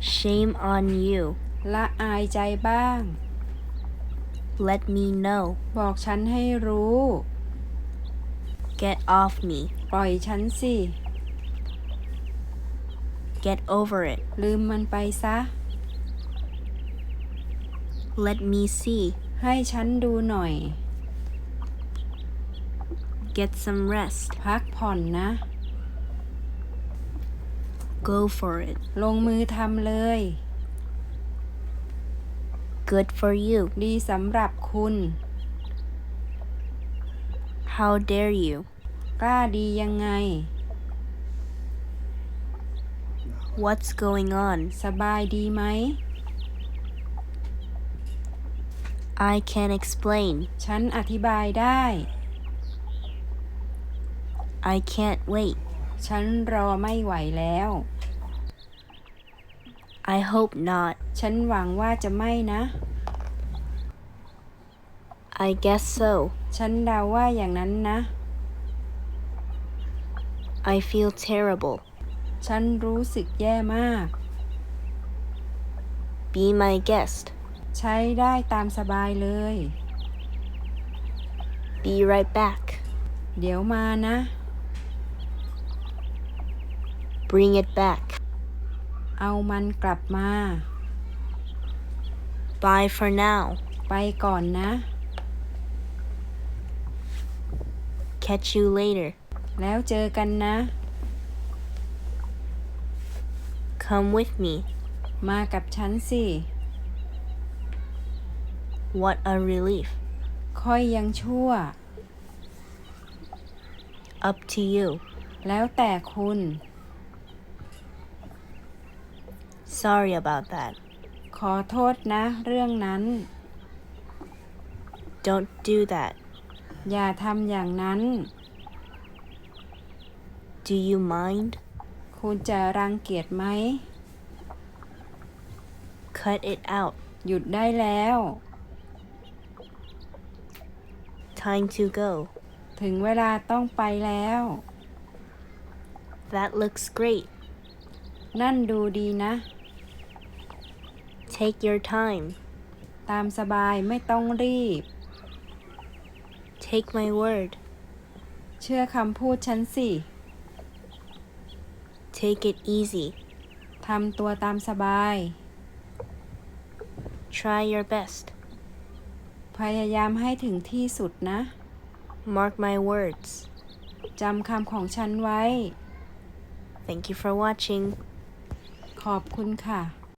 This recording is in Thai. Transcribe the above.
Shame on you. ละอายใจบ้าง Let me know. บอกฉันให้รู้ Get off me. ปล่อยฉันสิ Get over it. ลืมมันไปซะ Let me see. ให้ฉันดูหน่อย Get some rest. พักผ่อนนะ Go for it. ลงมือทำเลย Good for you. ดีสำหรับคุณ How dare you? กล้าดียังไง What's going on? สบายดีไหม I can't explain. ฉันอธิบายได้ I can't wait. ฉันรอไม่ไหวแล้ว I hope not. ฉันหวังว่าจะไม่นะ I guess so. ฉันเดาว่าอย่างนั้นนะ I feel terrible. ฉันรู้สึกแย่มาก Be my guest. ใช้ได้ตามสบายเลย Be right back. เดี๋ยวมานะ Bring it back. เอามันกลับมา Bye for now. ไปก่อนนะ Catch you later. แล้วเจอกันนะ Come with me. มากับฉันสิ What a relief. ค่อยยังชั่ว Up to you. แล้วแต่คุณ Sorry about that. ขอโทษนะ เรื่องนั้น Don't do that. อย่าทำอย่างนั้น Do you mind? คุณจะรังเกียจไหม Cut it out. หยุดได้แล้ว Time to go. ถึงเวลาต้องไปแล้ว That looks great. นั่นดูดีนะ Take your time. ตามสบายไม่ต้องรีบ Take my word. เชื่อคำพูดฉันสิ Take it easy. ทำตัวตามสบาย Try your best. พยายามให้ถึงที่สุดนะ Mark my words. จำคำของฉันไว้ Thank you for watching. ขอบคุณค่ะ